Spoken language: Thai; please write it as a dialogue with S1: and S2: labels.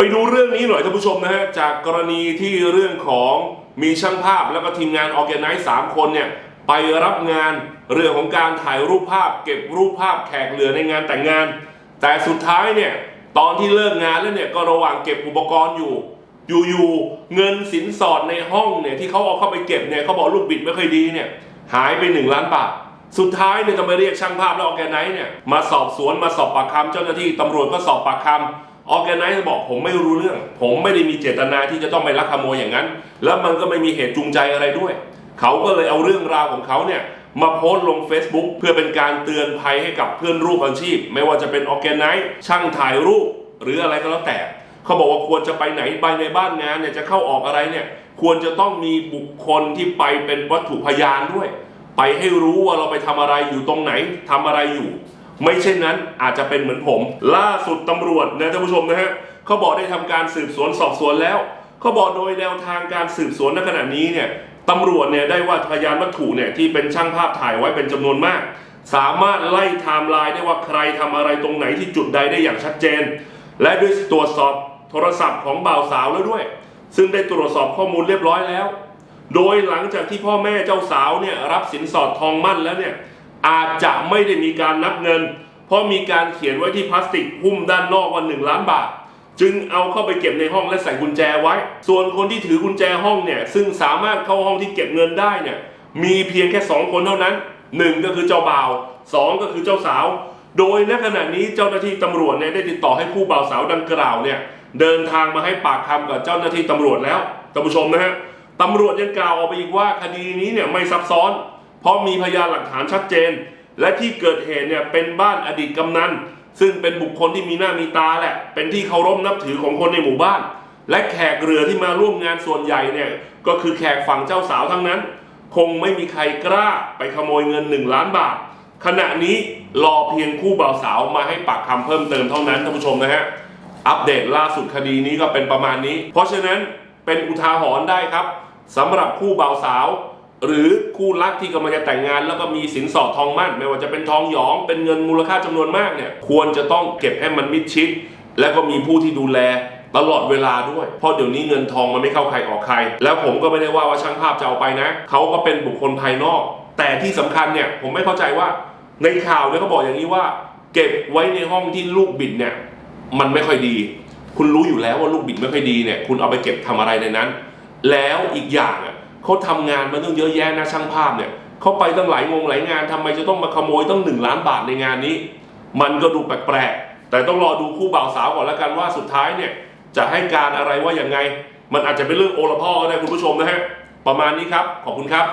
S1: ไปดูเรื่องนี้หน่อยท่านผู้ชมนะฮะจากกรณีที่เรื่องของมีช่างภาพแล้วก็ทีมงานออแกไนซ์สามคนเนี่ยไปรับงานเรื่องของการถ่ายรูปภาพ เก็บรูปภาพแขกเหลือในงานแต่งงาน แต่สุดท้ายเนี่ยตอนที่เลิกงานแล้วเนี่ยก็ระหว่างเก็บอุปกรณ์อยู่ อยู่ๆเงินสินสอดในห้องเนี่ยที่เขาเอาเข้าไปเก็บเนี่ยเขาบอกลูกบิดไม่ค่อยดีเนี่ยหายไป 1 ล้านบาทสุดท้ายเนี่ยต้องไปเรียกช่างภาพและออแกไนซ์เนี่ยมาสอบสวนมาสอบปากคำเจ้าหน้าที่ตำรวจก็สอบปากคำ ออแกไนซ์บอกผมไม่รู้เรื่อง ผมไม่ได้มีเจตนาที่จะต้องไปลักขโมยอย่างนั้น แล้วมันก็ไม่มีเหตุจูงใจอะไรด้วย เขาก็เลยเอาเรื่องราวของเขาเนี่ยมาโพสต์ลง Facebook เพื่อเป็นการเตือนภัยให้กับเพื่อนร่วมอาชีพ ไม่ว่าจะเป็นออแกไนซ์ช่างถ่ายรูป หรืออะไรก็แล้วแต่ เขาบอกว่าควรจะไปไหนไปในบ้านงานเนี่ยจะเข้าออกอะไรเนี่ยควรจะต้องมีบุคคลที่ไปเป็นวัตถุพยานด้วย ไปให้รู้ว่าเราไปทำอะไรอยู่ตรงไหนทำอะไรอยู่ ไม่เช่นนั้นอาจจะเป็นเหมือนผม ล่าสุดตำรวจนะท่านผู้ชมนะฮะเขาบอกได้ทำการสืบสวนสอบสวนแล้วเขาบอกโดยแนวทางการสืบสวนในขณะนี้เนี่ยตำรวจเนี่ยได้ว่าพยานวัตถุเนี่ยที่เป็นช่างภาพถ่ายไว้เป็นจำนวนมาก สามารถไล่ไทม์ไลน์ได้ว่าใครทำอะไรตรงไหนที่จุดใดได้อย่างชัดเจน และด้วยตรวจสอบโทรศัพท์ของบ่าวสาวแล้วด้วย ซึ่งได้ตรวจสอบข้อมูลเรียบร้อยแล้ว โดยหลังจากที่พ่อแม่เจ้าสาวเนี่ยรับสินสอดทองมั่นแล้วเนี่ย อาจจะไม่ได้มีการนับเงิน เพราะมีการเขียนไว้ที่พลาสติกหุ้มด้านนอกว่าหนึ่งล้านบาท จึงเอาเข้าไปเก็บในห้องและใส่กุญแจไว้ ส่วนคนที่ถือกุญแจห้องเนี่ยซึ่งสามารถเข้าห้องที่เก็บเงินได้เนี่ยมีเพียงแค่สองคนเท่านั้นหนึ่งก็คือเจ้าบ่าวสองก็คือเจ้าสาว โดยณขณะนี้เจ้าหน้าที่ตำรวจเนี่ยได้ติดต่อให้คู่บ่าวสาวดังกล่าวเนี่ยเดินทางมาให้ปากคำกับเจ้าหน้าที่ตำรวจแล้วท่านผู้ชมนะฮะตำรวจยังกล่าวออกไปอีกว่าคดีนี้เนี่ยไม่ซับซ้อน เพราะมีพยานหลักฐานชัดเจน และที่เกิดเหตุเนี่ยเป็นบ้านอดีตกำนันซึ่งเป็นบุคคลที่มีหน้ามีตาแหละ เป็นที่เคารพนับถือของคนในหมู่บ้าน และแขกเรือที่มาร่วมงานส่วนใหญ่เนี่ยก็คือแขกฝั่งเจ้าสาวทั้งนั้น คงไม่มีใครกล้าไปขโมยเงิน1ล้านบาท ขณะนี้รอเพียงคู่บ่าวสาวมาให้ปากคำเพิ่มเติมเท่านั้นท่านผู้ชมนะฮะอัปเดตล่าสุดคดีนี้ก็เป็นประมาณนี้ เพราะฉะนั้นเป็นอุทาหรณ์ได้ครับสำหรับคู่บ่าวสาว หรือคู่รักที่กำลังจะแต่งงานแล้วก็มีสินสอดทองมั่น ไม่ว่าจะเป็นทองหยองเป็นเงินมูลค่าจำนวนมากเนี่ยควรจะต้องเก็บให้มันมิดชิด และก็มีผู้ที่ดูแลตลอดเวลาด้วย เพราะเดี๋ยวนี้เงินทองมันไม่เข้าใครออกใคร แล้วผมก็ไม่ได้ว่าว่าช่างภาพจะเอาไปนะ เขาก็เป็นบุคคลภายนอก แต่ที่สำคัญเนี่ยผมไม่เข้าใจว่าในข่าวเนี่ยเขาบอกอย่างนี้ว่า เก็บไว้ในห้องที่ลูกบิดเนี่ยมันไม่ค่อยดี คุณรู้อยู่แล้วว่าลูกบิดไม่ค่อยดีเนี่ยคุณเอาไปเก็บทำอะไรในนั้น แล้วอีกอย่างอะ เขาทำงานมาตั้งเยอะแยะนะช่างภาพเนี่ยเขาไปตั้งหลายงงหลายงานทำไมจะต้องมาขโมยตั้งหนึ่งล้านบาทในงานนี้ มันก็ดูแปลกๆแต่ต้องรอดูคู่บ่าวสาวก่อนแล้วกันว่าสุดท้ายเนี่ยจะให้การอะไรว่าอย่างไง มันอาจจะเป็นเรื่องโอละพ่อก็ได้คุณผู้ชมนะฮะประมาณนี้ครับขอบคุณครับ